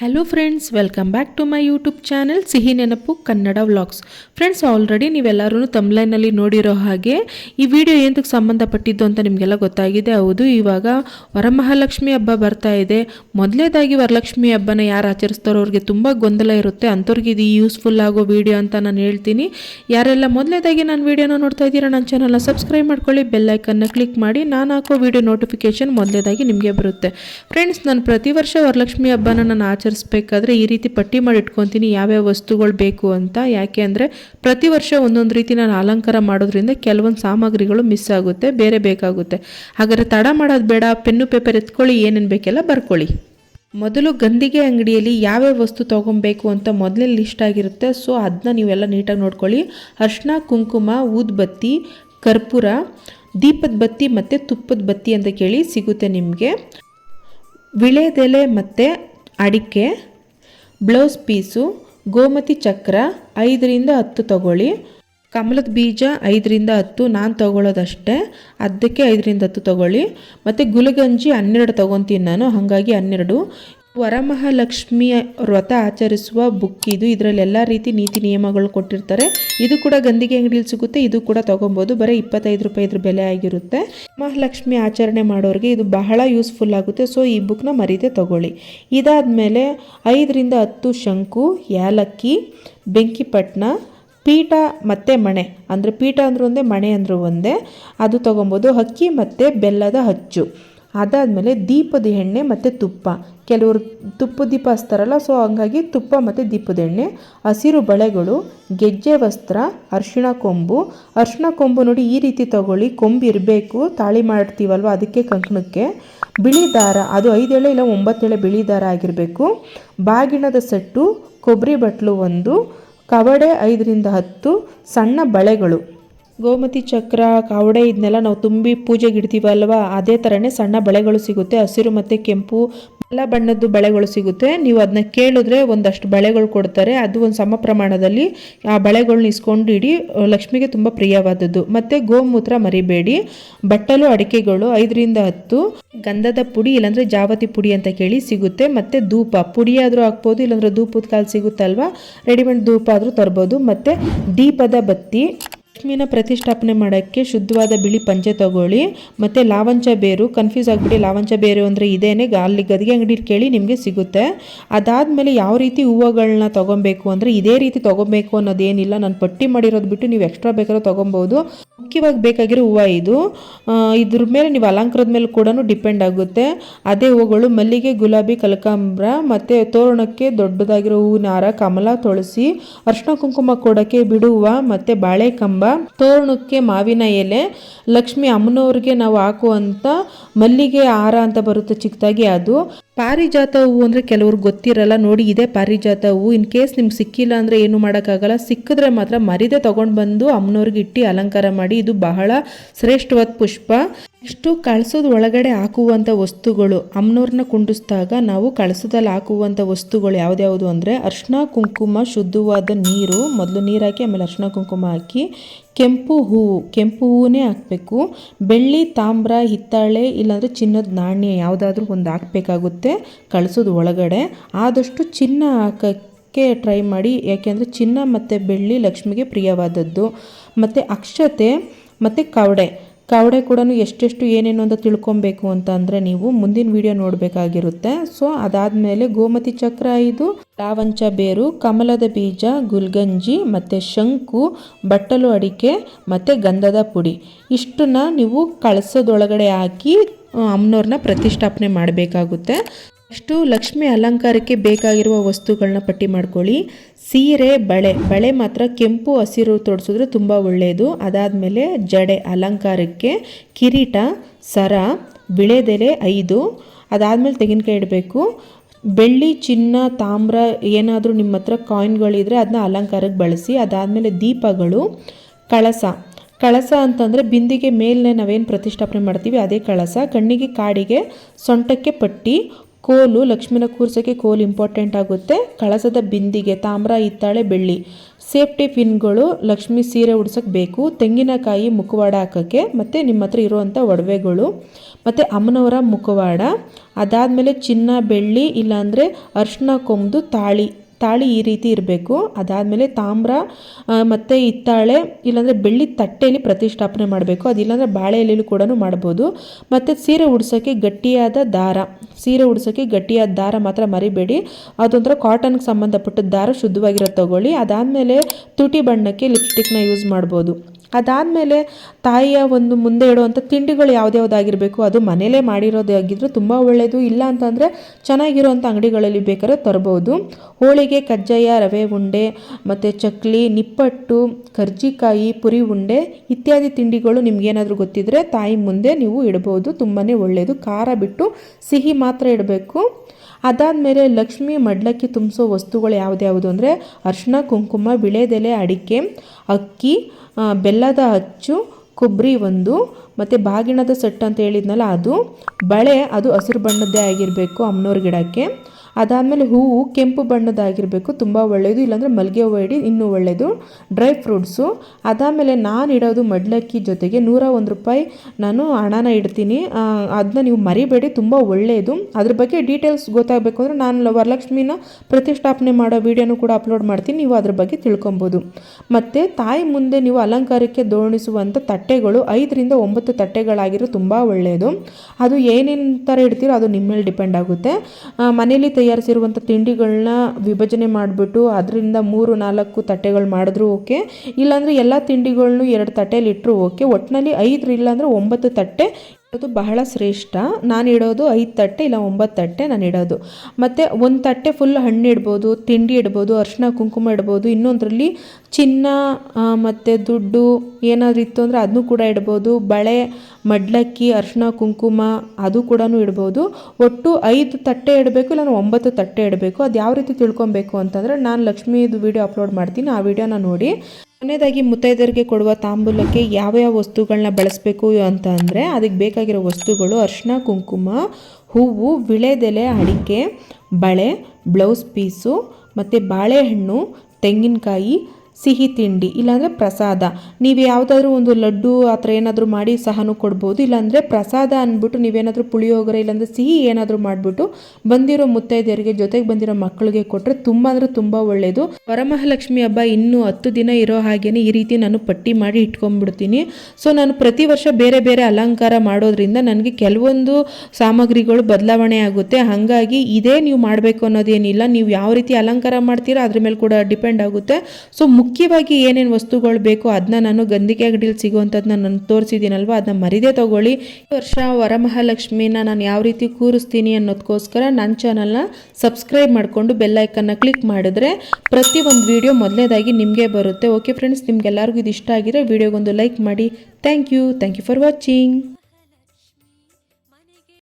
Hello friends welcome back to my YouTube channel Sihi Nenapu Kannada vlogs friends already ನೀವೆಲ್ಲರೂ ತಮ್ಲೈನಲ್ಲಿ ನೋಡಿರೋ ಹಾಗೆ ಈ video ಏನಕ್ಕೆ ಸಂಬಂಧಪಟ್ಟಿದ್ದು ಅಂತ ನಿಮಗೆಲ್ಲ ಗೊತ್ತಾಗಿದೆ. ಹೌದು, ಇವಾಗ ವರಮಹಾಲಕ್ಷ್ಮಿ ಹಬ್ಬ ಬರ್ತಾ ಇದೆ. ಮೊದಲೇದಾಗಿ ವರಲಕ್ಷ್ಮಿ ಹಬ್ಬನ ಯಾರು ಆಚರಿಸ್ತಾರೋ ಅವ್ರಿಗೆ ತುಂಬ ಗೊಂದಲ ಇರುತ್ತೆ. ಅಂಥವ್ರಿಗೆ ಇದು ಯೂಸ್ಫುಲ್ ಆಗೋ ವಿಡಿಯೋ ಅಂತ ನಾನು ಹೇಳ್ತೀನಿ. ಯಾರೆಲ್ಲ ಮೊದಲೇದಾಗಿ ನಾನು ವಿಡಿಯೋನ ನೋಡ್ತಾ ಇದ್ದೀರಾ, ನನ್ನ ಚಾನಲ್ನ ಸಬ್ಸ್ಕ್ರೈಬ್ ಮಾಡ್ಕೊಳ್ಳಿ ಬೆಲ್ಲೈಕನ್ನ ಕ್ಲಿಕ್ ಮಾಡಿ, ನಾನು ಹಾಕೋ ವಿಡಿಯೋ ನೋಟಿಫಿಕೇಶನ್ ಮೊದಲೇದಾಗಿ ನಿಮಗೆ ಬರುತ್ತೆ. ಫ್ರೆಂಡ್ಸ್ ನಾನು ಪ್ರತಿ ವರ್ಷ ವರಲಕ್ಷ್ಮಿ ಹಬ್ಬನ ನಾನು ಆಚರಿಸ್ಬೇಕಾದ್ರೆ ಈ ರೀತಿ ಪಟ್ಟಿ ಮಾಡಿ ಇಟ್ಕೊತೀನಿ, ಯಾವ್ಯಾವ ವಸ್ತುಗಳು ಬೇಕು ಅಂತ. ಯಾಕೆ ಅಂದರೆ ಪ್ರತಿ ವರ್ಷ ಒಂದೊಂದು ರೀತಿ ನಾನು ಅಲಂಕಾರ ಮಾಡೋದ್ರಿಂದ ಕೆಲವೊಂದು ಸಾಮಗ್ರಿಗಳು ಮಿಸ್ ಆಗುತ್ತೆ, ಬೇರೆ ಬೇಕಾಗುತ್ತೆ. ಹಾಗಾದ್ರೆ ತಡ ಮಾಡೋದು ಬೇಡ, ಪೆನ್ನು, ಪೇಪರ್ ಎತ್ಕೊಳ್ಳಿ, ಏನೇನು ಬೇಕೆಲ್ಲ ಬರ್ಕೊಳ್ಳಿ. ಮೊದಲು ಗಂದಿಗೆ ಅಂಗಡಿಯಲ್ಲಿ ಯಾವ್ಯಾವ ವಸ್ತು ತೊಗೊಬೇಕು ಅಂತ ಮೊದಲೇ ಲಿಸ್ಟ್ ಆಗಿರುತ್ತೆ. ಸೊ ಅದನ್ನ ನೀವೆಲ್ಲ ನೀಟಾಗಿ ನೋಡ್ಕೊಳ್ಳಿ. ಅರ್ಶಿನ ಕುಂಕುಮ, ಊದ್ಬತ್ತಿ, ಕರ್ಪೂರ, ದೀಪದ ಬತ್ತಿ ಮತ್ತು ತುಪ್ಪದ ಬತ್ತಿ ಅಂತ ಕೇಳಿ ಸಿಗುತ್ತೆ ನಿಮಗೆ. ವಿಳೆದೆಲೆ ಮತ್ತು ಅಡಿಕೆ, ಬ್ಲೌಸ್ ಪೀಸು, ಗೋಮತಿ ಚಕ್ರ ಐದರಿಂದ ಹತ್ತು ತಗೊಳ್ಳಿ. ಕಮಲದ ಬೀಜ ಐದರಿಂದ ಹತ್ತು, ನಾನು ತೊಗೊಳ್ಳೋದಷ್ಟೇ ಅದಕ್ಕೆ ಐದರಿಂದ ಹತ್ತು ತಗೊಳ್ಳಿ. ಮತ್ತು ಗುಲಗಂಜಿ ಹನ್ನೆರಡು ತೊಗೊತೀನಿ ನಾನು, ಹಾಗಾಗಿ ಹನ್ನೆರಡು. ವರಮಹಾಲಕ್ಷ್ಮಿ ವ್ರತ ಆಚರಿಸುವ ಬುಕ್ ಇದು. ಇದರಲ್ಲಿ ಎಲ್ಲ ರೀತಿ ನೀತಿ ನಿಯಮಗಳು ಕೊಟ್ಟಿರ್ತಾರೆ. ಇದು ಕೂಡ ಗಂದಿಗೆ ಅಂಗಡಿಯಲ್ಲಿ ಸಿಗುತ್ತೆ. ಇದು ಕೂಡ ತೊಗೊಬೋದು. ಬರೀ ಇಪ್ಪತ್ತೈದು ರೂಪಾಯಿ ಇದ್ರ ಬೆಲೆ ಆಗಿರುತ್ತೆ. ಮಹಾಲಕ್ಷ್ಮಿ ಆಚರಣೆ ಮಾಡೋರಿಗೆ ಇದು ಬಹಳ ಯೂಸ್ಫುಲ್ ಆಗುತ್ತೆ. ಸೊ, ಈ ಬುಕ್ನ ಮರೀದೆ ತಗೊಳ್ಳಿ. ಇದಾದಮೇಲೆ ಐದರಿಂದ ಹತ್ತು ಶಂಕು ಯಾಲಕ್ಕಿ ಬೆಂಕಿಪಟ್ಟಣ ಪೀಠ ಮತ್ತು ಮಣೆ. ಅಂದರೆ ಪೀಠ ಅಂದರೂ ಒಂದೇ, ಮಣೆ ಅಂದರೂ ಒಂದೇ. ಅದು ತೊಗೊಬೋದು. ಅಕ್ಕಿ ಮತ್ತು ಬೆಲ್ಲದ ಹಚ್ಚು. ಅದಾದಮೇಲೆ ದೀಪದ ಎಣ್ಣೆ ಮತ್ತು ತುಪ್ಪ. ಕೆಲವರು ತುಪ್ಪ ದೀಪ ಹಚ್ತಾರಲ್ಲ ಸೊ ಹಂಗಾಗಿ ತುಪ್ಪ ಮತ್ತು ದೀಪದ ಎಣ್ಣೆ, ಹಸಿರು ಬಳೆಗಳು, ಗೆಜ್ಜೆ ವಸ್ತ್ರ, ಅರಿಶಿಣ ಕೊಂಬು. ಅರಿಶಿಣ ಕೊಂಬು ನೋಡಿ ಈ ರೀತಿ ತಗೊಳ್ಳಿ. ಕೊಂಬು ಇರಬೇಕು, ತಾಳಿ ಮಾಡ್ತೀವಲ್ವ ಅದಕ್ಕೆ ಕಂಕಣಕ್ಕೆ. ಬಿಳಿ ದಾರ, ಅದು ಐದೇಳೆ ಇಲ್ಲ ಒಂಬತ್ತೇಳೆ ಬಿಳಿ ದಾರ ಆಗಿರಬೇಕು. ಬಾಗಿಣದ ಸೆಟ್ಟು, ಕೊಬ್ಬರಿ ಬಟ್ಲು ಒಂದು, ಕವಡೆ ಐದರಿಂದ ಹತ್ತು, ಸಣ್ಣ ಬಳೆಗಳು. ಗೋಮತಿ ಚಕ್ರ, ಕಾವಡೆ ಇದನ್ನೆಲ್ಲ ನಾವು ತುಂಬಿ ಪೂಜೆಗೆ ಇಡ್ತೀವಲ್ವ ಅದೇ ಥರನೇ ಸಣ್ಣ ಬಳೆಗಳು ಸಿಗುತ್ತೆ. ಹಸಿರು ಮತ್ತು ಕೆಂಪು ಎಲ್ಲ ಬಣ್ಣದ್ದು ಬಳೆಗಳು ಸಿಗುತ್ತೆ. ನೀವು ಅದನ್ನ ಕೇಳಿದ್ರೆ ಒಂದಷ್ಟು ಬಳೆಗಳು ಕೊಡ್ತಾರೆ. ಅದು ಒಂದು ಸಮ ಪ್ರಮಾಣದಲ್ಲಿ ಆ ಬಳೆಗಳನ್ನ ಇಸ್ಕೊಂಡು ಇಡಿ ಲಕ್ಷ್ಮಿಗೆ ತುಂಬ ಪ್ರಿಯವಾದದ್ದು. ಮತ್ತು ಗೋಮೂತ್ರ ಮರಿಬೇಡಿ. ಬಟ್ಟಲು, ಅಡಿಕೆಗಳು ಐದರಿಂದ ಹತ್ತು. ಗಂಧದ ಪುಡಿ ಇಲ್ಲಾಂದರೆ ಜಾವತಿ ಪುಡಿ ಅಂತ ಕೇಳಿ ಸಿಗುತ್ತೆ. ಮತ್ತು ಧೂಪ, ಪುಡಿ ಆದರೂ ಹಾಕ್ಬೋದು, ಇಲ್ಲಾಂದರೆ ಧೂಪದ ಕಾಲು ಸಿಗುತ್ತಲ್ವ? ರೆಡಿಮೇಡ್ ಧೂಪ ಆದರೂ ತರ್ಬೋದು. ಮತ್ತು ದೀಪದ ಬತ್ತಿ. ಲಕ್ಷ್ಮಿನ ಪ್ರತಿಷ್ಠಾಪನೆ ಮಾಡೋಕ್ಕೆ ಶುದ್ಧವಾದ ಬಿಳಿ ಪಂಚೆ ತಗೊಳ್ಳಿ. ಮತ್ತು ಲಾವಂಚ ಬೇರು ಕನ್ಫ್ಯೂಸ್ ಆಗಿಬಿಡಿ. ಲಾವಂಚ ಬೇರು ಅಂದರೆ ಇದೇನೆ? ಅಲ್ಲಿ ಗದಿಗೆ ಅಂಗಡಿ ಕೇಳಿ ನಿಮಗೆ ಸಿಗುತ್ತೆ. ಅದಾದಮೇಲೆ ಯಾವ ರೀತಿ ಹೂವುಗಳನ್ನ ತೊಗೊಬೇಕು ಅಂದರೆ ಇದೇ ರೀತಿ ತೊಗೊಬೇಕು ಅನ್ನೋದೇನಿಲ್ಲ. ನಾನು ಪಟ್ಟಿ ಮಾಡಿರೋದು ಬಿಟ್ಟು ನೀವು ಎಕ್ಸ್ಟ್ರಾ ಬೇಕಾದ್ರೂ ತೊಗೊಬೋದು. ಮುಖ್ಯವಾಗಿ ಬೇಕಾಗಿರೋ ಹೂವು ಇದು. ಇದ್ರ ಮೇಲೆ ನೀವು ಅಲಂಕಾರದ ಮೇಲೆ ಕೂಡ ಡಿಪೆಂಡ್ ಆಗುತ್ತೆ. ಅದೇ ಹೂವುಗಳು ಮಲ್ಲಿಗೆ, ಗುಲಾಬಿ ಕಲಕಾಂಬ್ರ ಮತ್ತು ತೋರಣಕ್ಕೆ ದೊಡ್ಡದಾಗಿರೋ ಹೂವಿನ ಹಾರ, ಕಮಲ, ತುಳಸಿ, ಅರ್ಶಿನ ಕುಂಕುಮ ಕೊಡೋಕ್ಕೆ ಬಿಡುವ, ಮತ್ತು ಬಾಳೆ ಕಂಬ ತೋರಣಕ್ಕೆ ಮಾವಿನ ಎಲೆ, ಲಕ್ಷ್ಮಿ ಅಮ್ಮನವ್ರಿಗೆ ನಾವು ಹಾಕುವಂಥ ಮಲ್ಲಿಗೆ ಹಾರ ಅಂತ ಬರುತ್ತೆ ಚಿಕ್ಕದಾಗಿ ಅದು. ಪಾರಿಜಾತ ಹೂವು ಅಂದರೆ ಕೆಲವ್ರಿಗೆ ಗೊತ್ತಿರಲ್ಲ, ನೋಡಿ ಇದೆ ಪಾರಿಜಾತ ಹೂವು. ಇನ್ ಕೇಸ್ ನಿಮ್ಗೆ ಸಿಕ್ಕಿಲ್ಲ ಅಂದರೆ ಏನು ಮಾಡೋಕ್ಕಾಗಲ್ಲ. ಸಿಕ್ಕಿದ್ರೆ ಮಾತ್ರ ಮರಿದೆ ತೊಗೊಂಡು ಬಂದು ಅಮ್ಮನವ್ರಿಗೆ ಇಟ್ಟು ಅಲಂಕಾರ ಮಾಡಿ. ಇದು ಬಹಳ ಶ್ರೇಷ್ಠವಾದ ಪುಷ್ಪ. ಇಷ್ಟು ಕಳಸದ ಒಳಗಡೆ ಹಾಕುವಂಥ ವಸ್ತುಗಳು ಅಮ್ಮನವ್ರನ್ನ ಕುಂಡಿಸಿದಾಗ ನಾವು ಕಳಸದಲ್ಲಿ ಹಾಕುವಂಥ ವಸ್ತುಗಳು ಯಾವುದ್ಯಾವುದು ಅಂದರೆ ಅರ್ಶಿನ ಕುಂಕುಮ, ಶುದ್ಧವಾದ ನೀರು, ಮೊದಲು ನೀರು ಹಾಕಿ, ಆಮೇಲೆ ಅರ್ಶಿನ ಕುಂಕುಮ ಹಾಕಿ, ಕೆಂಪು ಹೂವು, ಕೆಂಪು ಹೂವನ್ನೇ ಹಾಕಬೇಕು. ಬೆಳ್ಳಿ, ತಾಮ್ರ, ಹಿತ್ತಾಳೆ, ಇಲ್ಲಾಂದರೆ ಚಿನ್ನದ ನಾಣ್ಯ ಯಾವುದಾದ್ರೂ ಒಂದು ಹಾಕಬೇಕಾಗುತ್ತೆ ಕಳಸದ ಒಳಗಡೆ. ಆದಷ್ಟು ಚಿನ್ನ ಹಾಕೋಕ್ಕೆ ಟ್ರೈ ಮಾಡಿ, ಯಾಕೆಂದರೆ ಚಿನ್ನ ಮತ್ತು ಬೆಳ್ಳಿ ಲಕ್ಷ್ಮಿಗೆ ಪ್ರಿಯವಾದದ್ದು. ಮತ್ತು ಅಕ್ಷತೆ, ಮತ್ತು ಕವಡೆ. ಕವಡೆ ಕೂಡ ಎಷ್ಟೆಷ್ಟು ಏನೇನು ಅಂತ ತಿಳ್ಕೊಬೇಕು ಅಂತ ಅಂದರೆ ನೀವು ಮುಂದಿನ ವಿಡಿಯೋ ನೋಡಬೇಕಾಗಿರುತ್ತೆ. ಸೊ ಅದಾದ್ಮೇಲೆ ಗೋಮತಿ ಚಕ್ರ ಐದು ಲಾವಂಚ ಬೇರು, ಕಮಲದ ಬೀಜ, ಗುಲ್ಗಂಜಿ ಮತ್ತು ಶಂಕು, ಬಟ್ಟಲು ಅಡಿಕೆ ಮತ್ತು ಗಂಧದ ಪುಡಿ. ಇಷ್ಟನ್ನ ನೀವು ಕಳಸದೊಳಗಡೆ ಹಾಕಿ ಅಮ್ಮನವ್ರನ್ನ ಪ್ರತಿಷ್ಠಾಪನೆ ಮಾಡಬೇಕಾಗುತ್ತೆ. ಅಷ್ಟು ಲಕ್ಷ್ಮಿ ಅಲಂಕಾರಕ್ಕೆ ಬೇಕಾಗಿರುವ ವಸ್ತುಗಳನ್ನ ಪಟ್ಟಿ ಮಾಡ್ಕೊಳ್ಳಿ. ಸೀರೆ, ಬಳೆ ಬಳೆ ಮಾತ್ರ ಕೆಂಪು ಹಸಿರು ತೊಡಿಸಿದ್ರೆ ತುಂಬ ಒಳ್ಳೆಯದು ಅದಾದಮೇಲೆ ಜಡೆ, ಅಲಂಕಾರಕ್ಕೆ ಕಿರೀಟ, ಸರ, ಬಿಳೆದೆಲೆ ಐದು. ಅದಾದಮೇಲೆ ತೆಂಗಿನಕಾಯಿ ಇಡಬೇಕು. ಬೆಳ್ಳಿ, ಚಿನ್ನ, ತಾಮ್ರ ಏನಾದರೂ ನಿಮ್ಮ ಹತ್ರ ಕಾಯಿನ್ಗಳಿದ್ರೆ ಅದನ್ನ ಅಲಂಕಾರಕ್ಕೆ ಬಳಸಿ. ಅದಾದಮೇಲೆ ದೀಪಗಳು, ಕಳಸ. ಕಳಸ ಅಂತಂದರೆ ಬಿಂದಿಗೆ ಮೇಲೆ ನಾವೇನು ಪ್ರತಿಷ್ಠಾಪನೆ ಮಾಡ್ತೀವಿ, ಅದೇ ಕಳಸ. ಕಣ್ಣಿಗೆ ಕಾಡಿಗೆ ಸೊಂಟಕ್ಕೆ ಪಟ್ಟಿ. ಕೋಲು ಲಕ್ಷ್ಮಿನ ಕೂರ್ಸೋಕ್ಕೆ ಕೋಲು ಇಂಪಾರ್ಟೆಂಟ್ ಆಗುತ್ತೆ. ಕಳಸದ ಬಿಂದಿಗೆ ತಾಮ್ರ, ಹಿತ್ತಾಳೆ, ಬೆಳ್ಳಿ. ಸೇಫ್ಟಿ ಪಿನ್ಗಳು ಲಕ್ಷ್ಮಿ ಸೀರೆ ಉಡ್ಸೋಕ್ಕೆ ಬೇಕು. ತೆಂಗಿನಕಾಯಿ ಮುಖವಾಡ ಹಾಕೋಕ್ಕೆ ಮತ್ತು ನಿಮ್ಮ ಹತ್ರ ಇರುವಂಥ ಒಡವೆಗಳು. ಮತ್ತು ಅಮ್ಮನವರ ಮುಖವಾಡ. ಅದಾದಮೇಲೆ ಚಿನ್ನ, ಬೆಳ್ಳಿ, ಇಲ್ಲಾಂದರೆ ಅರ್ಶಿನ, ಕೊಂಬು, ತಾಳಿ. ತಾಳಿ ಈ ರೀತಿ ಇರಬೇಕು. ಅದಾದಮೇಲೆ ತಾಮ್ರ ಮತ್ತು ಹಿತ್ತಾಳೆ, ಇಲ್ಲಾಂದರೆ ಬೆಳ್ಳಿ ತಟ್ಟೆಯಲ್ಲಿ ಪ್ರತಿಷ್ಠಾಪನೆ ಮಾಡಬೇಕು. ಅದಿಲ್ಲಾಂದರೆ ಬಾಳೆ ಎಲೆಯಲ್ಲೂ ಕೂಡ ಮಾಡ್ಬೋದು. ಮತ್ತು ಸೀರೆ ಉಡ್ಸೋಕ್ಕೆ ಗಟ್ಟಿಯಾದ ದಾರ. ಸೀರೆ ಉಡ್ಸೋಕ್ಕೆ ಗಟ್ಟಿಯಾದ ದಾರ ಮಾತ್ರ ಮರಿಬೇಡಿ. ಅದೊಂಥರ ಕಾಟನ್ಗೆ ಸಂಬಂಧಪಟ್ಟ ದಾರ ಶುದ್ಧವಾಗಿರೋ ತಗೊಳ್ಳಿ. ಅದಾದಮೇಲೆ ತುಟಿ ಬಣ್ಣಕ್ಕೆ ಲಿಪ್ಸ್ಟಿಕ್ನ ಯೂಸ್ ಮಾಡ್ಬೋದು. ಅದಾದಮೇಲೆ ತಾಯಿಯ ಒಂದು ಮುಂದೆ ಇಡುವಂಥ ತಿಂಡಿಗಳು ಯಾವ್ದ್ಯಾವ್ದಾಗಿರಬೇಕು, ಅದು ಮನೇಲೇ ಮಾಡಿರೋದಾಗಿದ್ದರೂ ತುಂಬ ಒಳ್ಳೆಯದು ಇಲ್ಲ ಅಂತಂದರೆ ಚೆನ್ನಾಗಿರೋವಂಥ ಅಂಗಡಿಗಳಲ್ಲಿ ಬೇಕಾದ್ರೆ ತರ್ಬೋದು. ಹೋಳಿಗೆ, ಕಜ್ಜಾಯ, ರವೆ ಉಂಡೆ, ಮತ್ತು ಚಕ್ಲಿ, ನಿಪ್ಪಟ್ಟು, ಕರ್ಜಿಕಾಯಿ, ಪುರಿ ಉಂಡೆ ಇತ್ಯಾದಿ ತಿಂಡಿಗಳು ನಿಮಗೇನಾದರೂ ಗೊತ್ತಿದ್ದರೆ ತಾಯಿ ಮುಂದೆ ನೀವು ಇಡ್ಬೋದು. ತುಂಬಾ ಒಳ್ಳೆಯದು ಖಾರ ಬಿಟ್ಟು ಸಿಹಿ ಮಾತ್ರ ಇಡಬೇಕು. ಅದಾದಮೇಲೆ ಲಕ್ಷ್ಮಿ ಮಡ್ಲಕ್ಕಿ ತುಂಬಿಸೋ ವಸ್ತುಗಳು ಯಾವುದ್ಯಾವುದು ಅಂದರೆ ಅರ್ಶಿಣ, ಕುಂಕುಮ ವಿಳೆದೆಲೆ ಅಡಿಕೆ, ಅಕ್ಕಿ ಬೆಲ್ಲದ ಅಚ್ಚು, ಕೊಬ್ಬರಿ ಒಂದು, ಮತ್ತು ಬಾಗಿಣದ ಸೆಟ್ ಅಂತ ಹೇಳಿದ್ನಲ್ಲ ಅದು. ಬಳೆ, ಅದು ಹಸಿರು ಬಣ್ಣದ್ದೇ ಆಗಿರಬೇಕು ಅಮ್ಮನವ್ರ ಗಿಡಕ್ಕೆ. ಅದಾದಮೇಲೆ ಹೂವು ಕೆಂಪು ಬಣ್ಣದಾಗಿರಬೇಕು, ತುಂಬ ಒಳ್ಳೆಯದು. ಇಲ್ಲಾಂದರೆ ಮಲ್ಲಿಗೆ ಹೂವು ಇನ್ನೂ ಒಳ್ಳೆಯದು. ಡ್ರೈ ಫ್ರೂಟ್ಸು ಅದಾದಮೇಲೆ ನಾನು ಇಡೋದು ಮಡ್ಲಕ್ಕಿ ಜೊತೆಗೆ ನೂರ ಒಂದು ರೂಪಾಯಿ ನಾನು ಹಣನ ಇಡ್ತೀನಿ. ಅದನ್ನ ನೀವು ಮರಿಬೇಡಿ, ತುಂಬ ಒಳ್ಳೆಯದು. ಅದ್ರ ಬಗ್ಗೆ ಡೀಟೇಲ್ಸ್ ಗೊತ್ತಾಗಬೇಕು ಅಂದರೆ ನಾನು ವರಲಕ್ಷ್ಮಿನ ಪ್ರತಿಷ್ಠಾಪನೆ ಮಾಡೋ ವಿಡಿಯೋನು ಕೂಡ ಅಪ್ಲೋಡ್ ಮಾಡ್ತೀನಿ. ನೀವು ಅದ್ರ ಬಗ್ಗೆ ತಿಳ್ಕೊಬೋದು. ಮತ್ತು ತಾಯಿ ಮುಂದೆ ನೀವು ಅಲಂಕಾರಕ್ಕೆ ದೋಣಿಸುವಂಥ ತಟ್ಟೆಗಳು ಐದರಿಂದ ಒಂಬತ್ತು ತಟ್ಟೆಗಳಾಗಿರೋ ತುಂಬ ಒಳ್ಳೆಯದು. ಅದು ಏನೇನು ಥರ ಇಡ್ತೀರೋ ಅದು ನಿಮ್ಮ ಮೇಲೆ ಡಿಪೆಂಡ್ ಆಗುತ್ತೆ ಮನೇಲಿ ಮನೇಲಿ ತಯಾರಿಸಿರುವಂಥ ತಿಂಡಿಗಳನ್ನ ವಿಭಜನೆ ಮಾಡಿಬಿಟ್ಟು ಅದರಿಂದ ಮೂರು, ನಾಲ್ಕು ತಟ್ಟೆಗಳು ಮಾಡಿದ್ರು ಓಕೆ. ಇಲ್ಲಾಂದರೆ ಎಲ್ಲ ತಿಂಡಿಗಳನ್ನೂ ಎರಡು ತಟ್ಟೆಯಲ್ಲಿ ಇಟ್ಟರು ಓಕೆ. ಒಟ್ಟಿನಲ್ಲಿ ಐದು ಇಲ್ಲಾಂದರೆ ಒಂಬತ್ತು ತಟ್ಟೆ ಅದು ಬಹಳ ಶ್ರೇಷ್ಠ. ನಾನು ಇಡೋದು ಐದು ತಟ್ಟೆ ಇಲ್ಲ ಒಂಬತ್ತು ತಟ್ಟೆ ನಾನು ಇಡೋದು. ಮತ್ತು ಒಂದು ತಟ್ಟೆ ಫುಲ್ ಹಣ್ಣು ಇಡ್ಬೋದು, ತಿಂಡಿ ಇಡ್ಬೋದು ಅರ್ಶಿನ ಕುಂಕುಮ ಇಡ್ಬೋದು, ಇನ್ನೊಂದರಲ್ಲಿ ಚಿನ್ನ ಮತ್ತು ದುಡ್ಡು ಏನಾದ್ರು ಇತ್ತು ಅಂದರೆ ಅದನ್ನು ಕೂಡ ಇಡ್ಬೋದು. ಬಳೆ, ಮಡ್ಲಕ್ಕಿ ಅರಿಶಿನ ಕುಂಕುಮ ಅದು ಕೂಡ ಇಡ್ಬೋದು. ಒಟ್ಟು ಐದು ತಟ್ಟೆ ಇಡಬೇಕು ಇಲ್ಲ ಒಂಬತ್ತು ತಟ್ಟೆ ಇಡಬೇಕು. ಅದು ಯಾವ ರೀತಿ ತಿಳ್ಕೊಬೇಕು ಅಂತಂದರೆ ನಾನು ಲಕ್ಷ್ಮೀದು ವಿಡಿಯೋ ಅಪ್ಲೋಡ್ ಮಾಡ್ತೀನಿ. ಆ ವಿಡಿಯೋನ ನೋಡಿ. ಕೊನೆಯದಾಗಿ ಮುತ್ತೈದರಿಗೆ ಕೊಡುವ ತಾಂಬೂಲಕ್ಕೆ ಯಾವ ಯಾವ ವಸ್ತುಗಳನ್ನ ಬಳಸಬೇಕು ಅಂತ ಅಂದರೆ ಅದಕ್ಕೆ ಬೇಕಾಗಿರೋ ವಸ್ತುಗಳು ಅರ್ಶಿನ ಕುಂಕುಮ, ಹೂವು, ವಿಳೆದೆಲೆ, ಅಡಿಕೆ, ಬಳೆ, ಬ್ಲೌಸ್ ಪೀಸು, ಮತ್ತು ಬಾಳೆಹಣ್ಣು, ತೆಂಗಿನಕಾಯಿ ಸಿಹಿ ತಿಂಡಿ, ಇಲ್ಲಾಂದರೆ ಪ್ರಸಾದ. ನೀವು ಯಾವುದಾದ್ರೂ ಒಂದು ಲಡ್ಡು ಆ ಥರ ಏನಾದರೂ ಮಾಡಿ ಸಹನೂ ಕೊಡ್ಬೋದು. ಇಲ್ಲಾಂದರೆ ಪ್ರಸಾದ ಅಂದ್ಬಿಟ್ಟು ನೀವೇನಾದರೂ ಪುಳಿಯೋಗರೆ ಇಲ್ಲಾಂದರೆ ಸಿಹಿ ಏನಾದರೂ ಮಾಡಿಬಿಟ್ಟು ಬಂದಿರೋ ಮುತ್ತೈದೆಯರಿಗೆ ಜೊತೆಗೆ ಬಂದಿರೋ ಮಕ್ಕಳಿಗೆ ಕೊಟ್ಟರೆ ತುಂಬ ಅಂದರೆ ತುಂಬ ಒಳ್ಳೆಯದು ವರಮಹಾಲಕ್ಷ್ಮಿ ಹಬ್ಬ ಇನ್ನೂ ಹತ್ತು ದಿನ ಇರೋ ಹಾಗೇನೆ ಈ ರೀತಿ ನಾನು ಪಟ್ಟಿ ಮಾಡಿ ಇಟ್ಕೊಂಡ್ಬಿಡ್ತೀನಿ ಸೊ, ನಾನು ಪ್ರತಿ ವರ್ಷ ಬೇರೆ ಬೇರೆ ಅಲಂಕಾರ ಮಾಡೋದ್ರಿಂದ ನನಗೆ ಕೆಲವೊಂದು ಸಾಮಗ್ರಿಗಳು ಬದಲಾವಣೆ ಆಗುತ್ತೆ. ಹಾಗಾಗಿ ಇದೇ ನೀವು ಮಾಡಬೇಕು ಅನ್ನೋದೇನಿಲ್ಲ. ನೀವು ಯಾವ ರೀತಿ ಅಲಂಕಾರ ಮಾಡ್ತೀರಾ ಅದ್ರ ಮೇಲೆ ಕೂಡ ಡಿಪೆಂಡ್ ಆಗುತ್ತೆ. ಸೊ ಮುಖ್ಯವಾಗಿ ಏನೇನು ವಸ್ತುಗಳು ಬೇಕೋ ಅದನ್ನ ನಾನು ಗಂಧಿಗೆ ಅಂಗಡಿಯಲ್ಲಿ ಸಿಗುವಂಥದ್ದನ್ನ ನಾನು ತೋರಿಸಿದ್ದೀನಲ್ವ ಅದನ್ನ ಮರಿದೇ ತಗೊಳ್ಳಿ. ಈ ವರ್ಷ ವರಮಹಾಲಕ್ಷ್ಮಿನ ನಾನು ಯಾವ ರೀತಿ ಕೂರಿಸ್ತೀನಿ ಅನ್ನೋದಕ್ಕೋಸ್ಕರ ನನ್ನ ಚಾನಲ್ನ ಸಬ್ಸ್ಕ್ರೈಬ್ ಮಾಡಿಕೊಂಡು ಬೆಲ್ಲೈಕನ್ನ ಕ್ಲಿಕ್ ಮಾಡಿದ್ರೆ ಪ್ರತಿ ಒಂದು ವಿಡಿಯೋ ಮೊದಲನೇದಾಗಿ ನಿಮಗೆ ಬರುತ್ತೆ. ಓಕೆ ಫ್ರೆಂಡ್ಸ್ ನಿಮ್ಗೆಲ್ಲರಿಗೂ ಇದು ಇಷ್ಟ ಆಗಿದ್ರೆ ವಿಡಿಯೋಗೊಂದು ಲೈಕ್ ಮಾಡಿ. Thank you thank you for watching